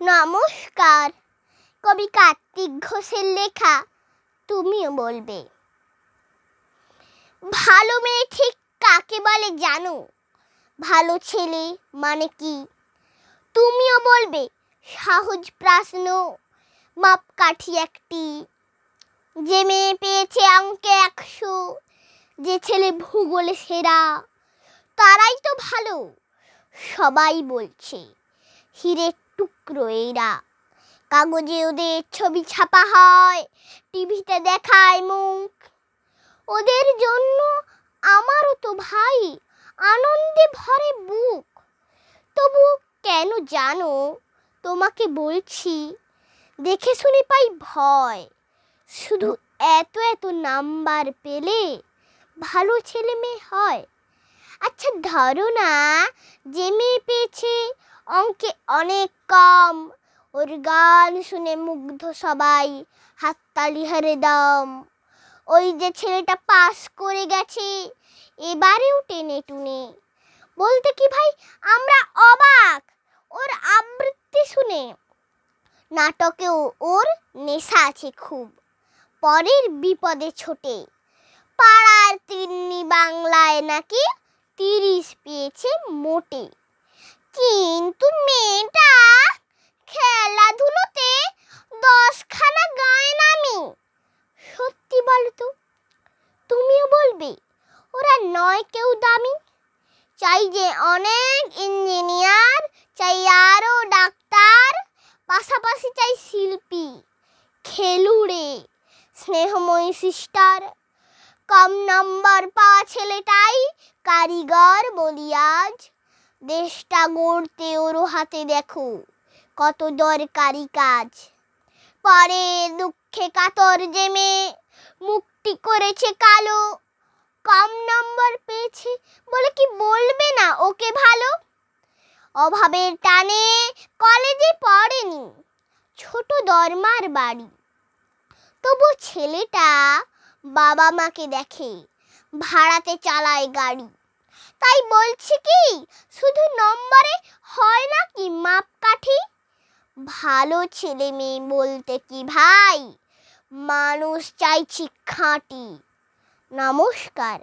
নমস্কার। কবি কার্তিক ঘোষের লেখা তুমিও বলবে। ভালো মেয়ে ঠিক কাকে বলে জানো? ভালো ছেলে মানে কি? তুমিও বলবে, সহজ প্রশ্ন। মাপকাঠি একটি। যে মেয়ে পেয়েছে অঙ্কে একশো, যে ছেলে ভূগোলে সেরা, তারাই তো ভালো, সবাই বলছে। হিরের টুকরো এরা কাগজে ওদের ছবি ছাপা হয়, টিভিতে দেখায় মুখ। ওদের জন্য আমারও তো ভাই, আনন্দে ভরে বুক। তবু কেন জানো, তোমাকে বলছি, দেখে শুনে পাই ভয়। শুধু এত এত নাম্বার পেলে ভালো ছেলে মেয়ে হয়। আচ্ছা ধরো না, যে মেয়ে পেয়েছে অঙ্কে অনেক কম। ওর গান শুনে মুগ্ধ সবাই, হাততালি হারে দম। ওই যে ছেলেটা পাস করে গেছে, এবারেও টেনে টুনে। বলতে কি ভাই, আমরা অবাক, ওর আবৃত্তি শুনে। নাটকেও ওর নেশা আছে খুব, পরের বিপদে ছোটে। পাড়ার তিন্নি বাংলায় নাকি তিরিশ পেয়েছে মোটে। কিন্তু মেয়েটা খেলাধুলোতে দশখানা গায়ে নামি। সত্যি বলতো তুমিও বলবে, ওরা নয় কেউ দামি। চাই যে অনেক ইঞ্জিনিয়ার, চাই আরও ডাক্তার, পাশাপাশি চাই শিল্পী, খেলুড়ে, স্নেহময়ী সিস্টার। কম নম্বর পাওয়া ছেলেটাই কারিগর বলি আজ। দেশটা গড়তে ওর হাতে দেখো, কত দরকারি কাজ। পরে দুঃখে কাতর জেমে মুক্তি করেছে কালো। কম নম্বর পেয়েছে বলে কি বলবে না ওকে ভালো? অভাবের টানে কলেজে পড়েনি, ছোট দরমার বাড়ি। তবু ছেলেটা বাবা মাকে দেখে, ভাড়াতে চালায় গাড়ি। তাই বলছি কি, শুধু নম্বরে হয় না কি মাপকাঠি? ভালো ছেলে মেয়ে বলতে কি ভাই? মানুষ চাইছি খাঁটি নমস্কার।